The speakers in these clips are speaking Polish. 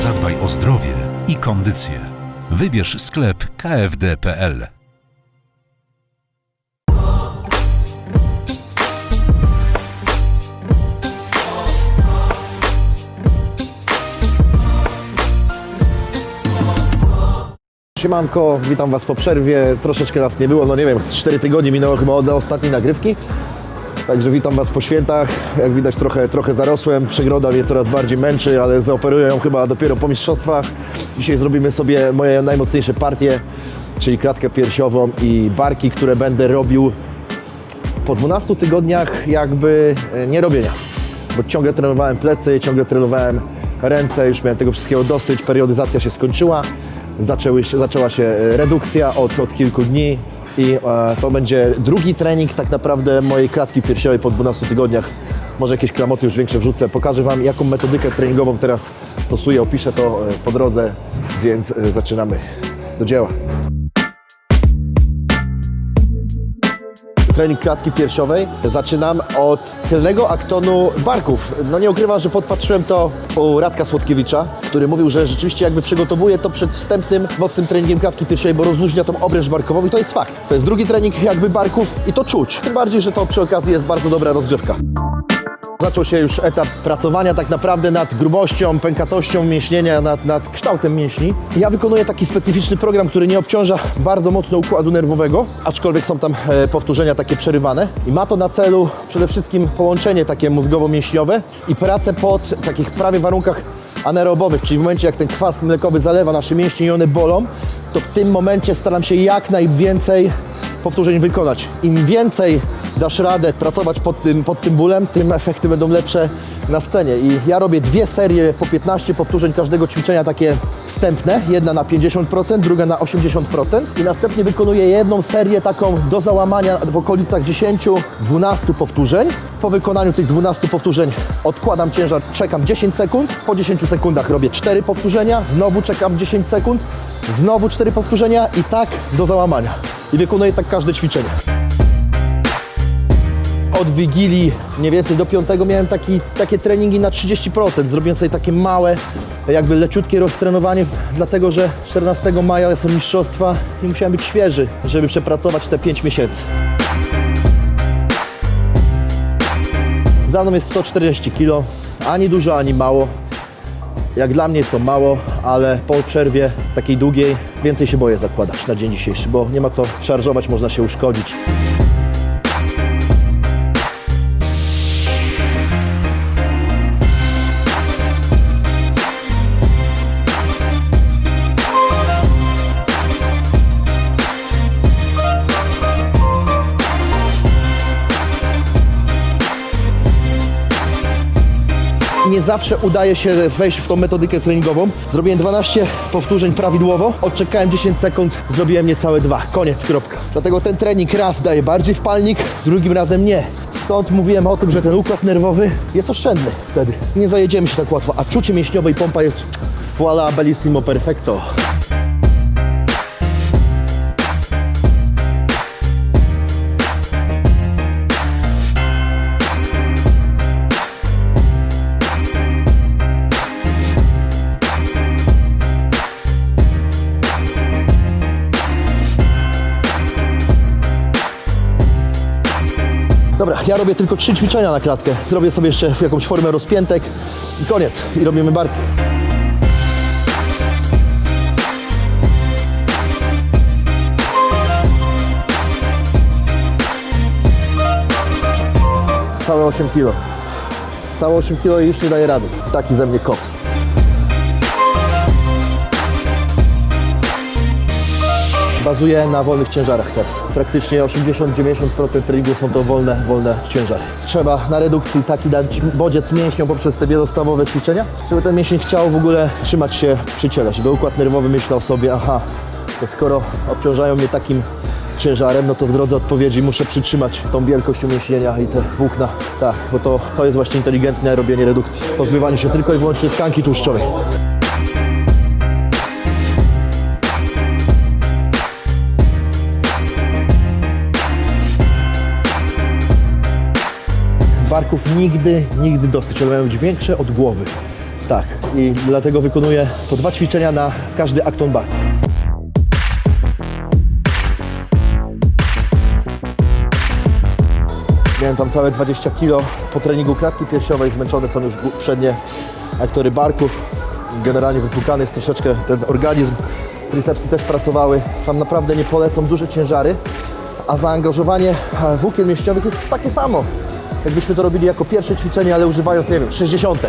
Zadbaj o zdrowie i kondycję. Wybierz sklep kfd.pl. Siemanko, witam Was po przerwie. Troszeczkę nas nie było, no nie wiem, z 4 tygodnie minęło chyba od ostatniej nagrywki. Także witam Was po świętach. Jak widać trochę, trochę zarosłem, przegroda mnie coraz bardziej męczy, ale zaoperuję ją chyba dopiero po mistrzostwach. Dzisiaj zrobimy sobie moje najmocniejsze partie, czyli klatkę piersiową i barki, które będę robił po 12 tygodniach jakby e, nie robienia. Bo ciągle trenowałem plecy, ciągle trenowałem ręce, już miałem tego wszystkiego dosyć, periodyzacja się skończyła, Zaczęły zaczęła się e, redukcja od, od kilku dni i e, to będzie drugi trening tak naprawdę mojej klatki piersiowej po 12 tygodniach. Może jakieś klamoty już większe wrzucę, pokażę Wam jaką metodykę treningową teraz stosuję, opiszę to e, po drodze, więc e, zaczynamy do dzieła. Trening klatki piersiowej. Zaczynam od tylnego aktonu barków. No nie ukrywam, że podpatrzyłem to u Radka Słodkiewicza, który mówił, że rzeczywiście jakby przygotowuje to przed wstępnym, mocnym treningiem klatki piersiowej, bo rozluźnia tą obręcz barkową i to jest fakt. To jest drugi trening jakby barków i to czuć. Tym bardziej, że to przy okazji jest bardzo dobra rozgrzewka. Zaczął się już etap pracowania tak naprawdę nad grubością, pękatością mięśnienia, nad, nad kształtem mięśni. Ja wykonuję taki specyficzny program, który nie obciąża bardzo mocno układu nerwowego, aczkolwiek są tam e, powtórzenia takie przerywane. I ma to na celu przede wszystkim połączenie takie mózgowo-mięśniowe i pracę pod takich prawie warunkach anaerobowych, czyli w momencie jak ten kwas mlekowy zalewa nasze mięśnie i one bolą, to w tym momencie staram się jak najwięcej powtórzeń wykonać. Im więcej dasz radę pracować pod tym, pod tym bólem, tym efekty będą lepsze na scenie. I ja robię dwie serie po 15 powtórzeń każdego ćwiczenia takie wstępne. Jedna na 50%, druga na 80%. I następnie wykonuję jedną serię taką do załamania w okolicach 10-12 powtórzeń. Po wykonaniu tych 12 powtórzeń odkładam ciężar, czekam 10 sekund. Po 10 sekundach robię 4 powtórzenia, znowu czekam 10 sekund, znowu 4 powtórzenia i tak do załamania. I wykonuję tak każde ćwiczenie od Wigilii mniej więcej do 5 miałem taki, takie treningi na 30%. Zrobiłem sobie takie małe, jakby leciutkie roztrenowanie, dlatego że 14 maja są mistrzostwa i musiałem być świeży, żeby przepracować te 5 miesięcy. Za mną jest 140 kg, ani dużo, ani mało. Jak dla mnie jest to mało, ale po przerwie takiej długiej więcej się boję zakładać na dzień dzisiejszy, bo nie ma co szarżować, można się uszkodzić. Nie zawsze udaje się wejść w tą metodykę treningową. Zrobiłem 12 powtórzeń prawidłowo, odczekałem 10 sekund, zrobiłem niecałe dwa. Koniec, kropka. Dlatego ten trening raz daje bardziej wpalnik, drugim razem nie. Stąd mówiłem o tym, że ten układ nerwowy jest oszczędny wtedy. Nie zajedziemy się tak łatwo, a czucie mięśniowe i pompa jest voila bellissimo perfecto. Ja robię tylko trzy ćwiczenia na klatkę. Zrobię sobie jeszcze jakąś formę rozpiętek i koniec. I robimy barki. Całe 8 kg. Całe 8 kg i już nie daje rady. Taki ze mnie kop. Bazuję na wolnych ciężarach teraz. Praktycznie 80-90% treningu są to wolne, wolne ciężary. Trzeba na redukcji taki dać bodziec mięśniom poprzez te wielostawowe ćwiczenia, żeby ten mięsień chciał w ogóle trzymać się przy ciele, żeby układ nerwowy myślał sobie, aha, to skoro obciążają mnie takim ciężarem, no to w drodze odpowiedzi muszę przytrzymać tą wielkość umięśnienia i te włókna. Tak, bo to, to jest właśnie inteligentne robienie redukcji. Pozbywanie się tylko i wyłącznie tkanki tłuszczowej. Barków nigdy, nigdy dosyć. One mają być większe od głowy. Tak, i dlatego wykonuję po dwa ćwiczenia na każdy akton bar. Miałem tam całe 20 kg po treningu klatki piersiowej, zmęczone są już przednie aktory barków. Generalnie wypłukany jest troszeczkę ten organizm. Tricepsy też pracowały. Sam naprawdę nie polecam duże ciężary, a zaangażowanie włókien mięśniowych jest takie samo. Jakbyśmy to robili jako pierwsze ćwiczenie, ale używając, nie wiem, 60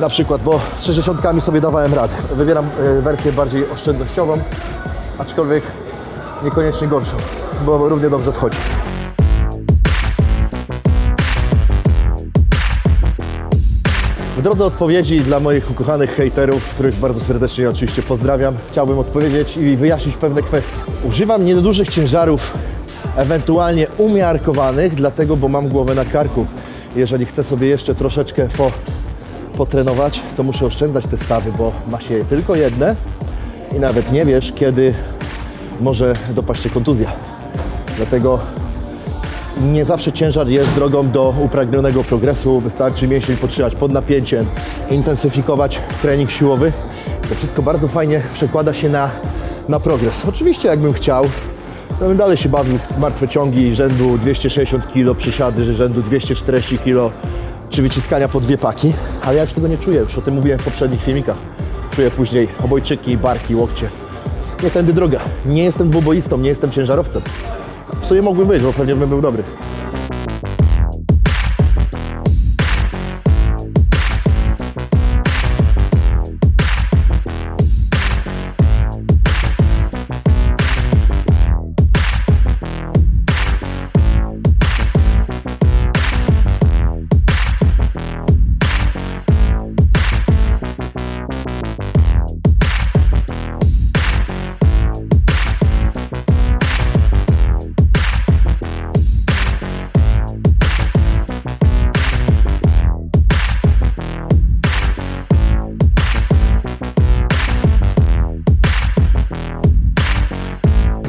na przykład, bo z 60 sobie dawałem radę. Wybieram e, wersję bardziej oszczędnościową, aczkolwiek niekoniecznie gorszą, bo równie dobrze wchodzi. W drodze odpowiedzi dla moich ukochanych hejterów, których bardzo serdecznie oczywiście pozdrawiam, chciałbym odpowiedzieć i wyjaśnić pewne kwestie. Używam niedużych ciężarów, ewentualnie umiarkowanych, dlatego, bo mam głowę na karku. Jeżeli chcę sobie jeszcze troszeczkę po, potrenować, to muszę oszczędzać te stawy, bo ma się je tylko jedne i nawet nie wiesz, kiedy może dopaść się kontuzja. Dlatego nie zawsze ciężar jest drogą do upragnionego progresu. Wystarczy mięsień podtrzymać pod napięciem, intensyfikować trening siłowy. To wszystko bardzo fajnie przekłada się na, na progres. Oczywiście jakbym chciał, bym dalej się bawił martwe ciągi rzędu 260 kg, przysiady rzędu 240 kg, czy wyciskania po dwie paki, ale ja już tego nie czuję, już o tym mówiłem w poprzednich filmikach. Czuję później obojczyki, barki, łokcie. Nie tędy droga. Nie jestem dwuboistą, nie jestem ciężarowcem. W sumie mógłbym być, bo pewnie bym był dobry.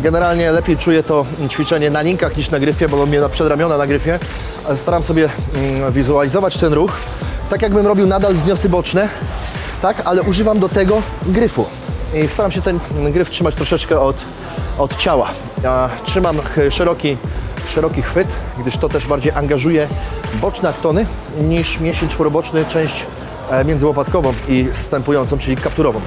Generalnie lepiej czuję to ćwiczenie na linkach niż na gryfie, bo mnie na przedramiona na gryfie. Staram sobie mm, wizualizować ten ruch, tak jakbym robił nadal wzniosy boczne, tak, ale używam do tego gryfu. I staram się ten gryf trzymać troszeczkę od, od ciała. Ja trzymam szeroki, szeroki chwyt, gdyż to też bardziej angażuje boczne aktony niż mięsień czworoboczny, część e, międzyłopatkową i wstępującą, czyli kapturową.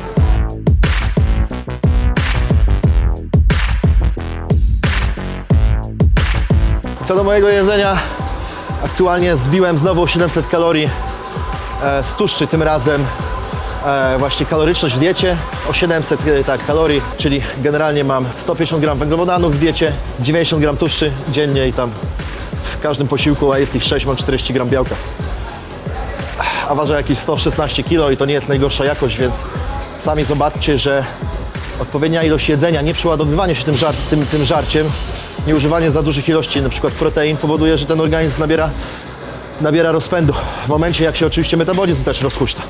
Co do mojego jedzenia, aktualnie zbiłem znowu 700 kalorii e, z tłuszczy, tym razem e, właśnie kaloryczność w diecie o 700 e, tak, kalorii, czyli generalnie mam 150 gram węglowodanów w diecie, 90 gram tłuszczy dziennie i tam w każdym posiłku, a jest ich 6, mam 40 gram białka. A ważę jakieś 116 kg i to nie jest najgorsza jakość, więc sami zobaczcie, że odpowiednia ilość jedzenia, nie przeładowywanie się tym, żar tym, tym żarciem, nie używanie za dużych ilości przykład protein powoduje, że ten organizm nabiera, nabiera rozpędu. W momencie, jak się oczywiście metabolizm też rozhuśta.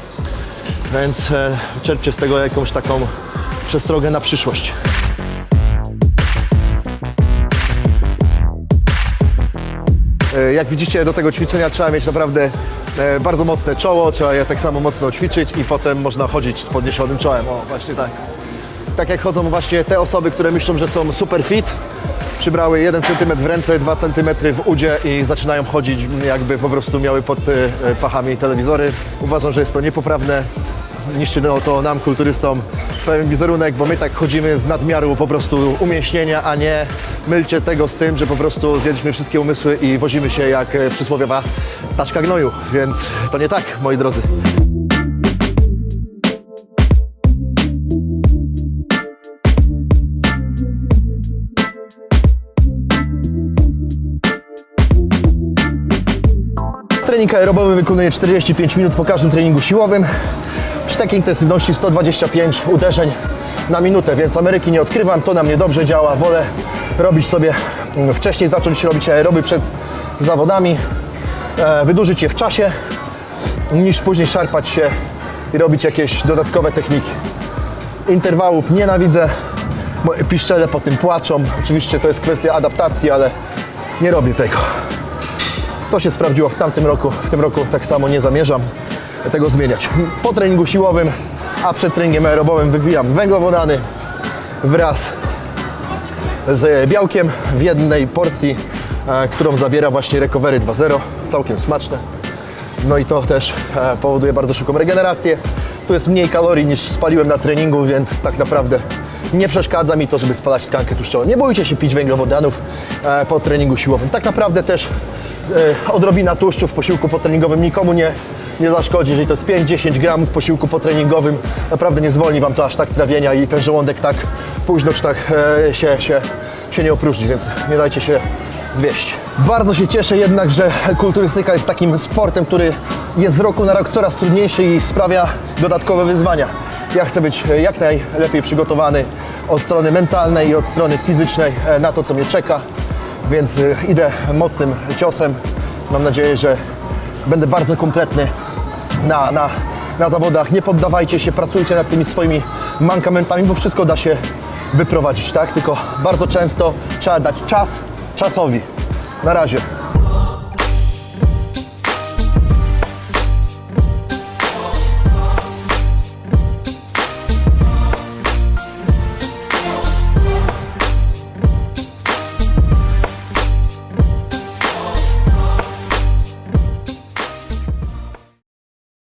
Więc e, czerpcie z tego jakąś taką przestrogę na przyszłość. E, Jak widzicie, do tego ćwiczenia trzeba mieć naprawdę e, bardzo mocne czoło, trzeba je tak samo mocno ćwiczyć i potem można chodzić z podniesionym czołem. O, właśnie tak. Tak jak chodzą właśnie te osoby, które myślą, że są super fit, przybrały 1 cm w ręce, 2 cm w udzie i zaczynają chodzić jakby po prostu miały pod e, pachami telewizory. Uważam, że jest to niepoprawne. Niszczy to nam, kulturystom, pewien wizerunek, bo my tak chodzimy z nadmiaru po prostu umięśnienia, a nie mylcie tego z tym, że po prostu zjedliśmy wszystkie umysły i wozimy się jak e, przysłowiowa taczka gnoju. Więc to nie tak, moi drodzy. Trening aerobowy wykonuję 45 minut po każdym treningu siłowym. Przy takiej intensywności 125 uderzeń na minutę, więc Ameryki nie odkrywam, to na mnie dobrze działa. Wolę robić sobie mm, wcześniej, zacząć robić aeroby przed zawodami, e, wydłużyć je w czasie, niż później szarpać się i robić jakieś dodatkowe techniki. Interwałów nienawidzę, piszczele po tym płaczą. Oczywiście to jest kwestia adaptacji, ale nie robię tego. To się sprawdziło w tamtym roku, w tym roku tak samo nie zamierzam. tego zmieniać. Po treningu siłowym, a przed treningiem aerobowym wybijam węglowodany wraz z białkiem w jednej porcji, e, którą zawiera właśnie Recovery 2.0. Całkiem smaczne. No i to też e, powoduje bardzo szybką regenerację. Tu jest mniej kalorii niż spaliłem na treningu, więc tak naprawdę nie przeszkadza mi to, żeby spalać tkankę tłuszczową. Nie bójcie się pić węglowodanów e, po treningu siłowym. Tak naprawdę też odrobina tłuszczu w posiłku potreningowym nikomu nie, nie zaszkodzi. Jeżeli to jest 5-10 gramów w posiłku potreningowym, naprawdę nie zwolni Wam to aż tak trawienia i ten żołądek tak późno czy tak e, się, się, się nie opróżni, więc nie dajcie się zwieść. Bardzo się cieszę jednak, że kulturystyka jest takim sportem, który jest z roku na rok coraz trudniejszy i sprawia dodatkowe wyzwania. Ja chcę być e, jak najlepiej przygotowany od strony mentalnej i od strony fizycznej e, na to, co mnie czeka, więc e, idę mocnym ciosem. Mam nadzieję, że będę bardzo kompletny na, na, na zawodach. Nie poddawajcie się, pracujcie nad tymi swoimi mankamentami, bo wszystko da się wyprowadzić, tak? Tylko bardzo często trzeba dać czas czasowi. Na razie.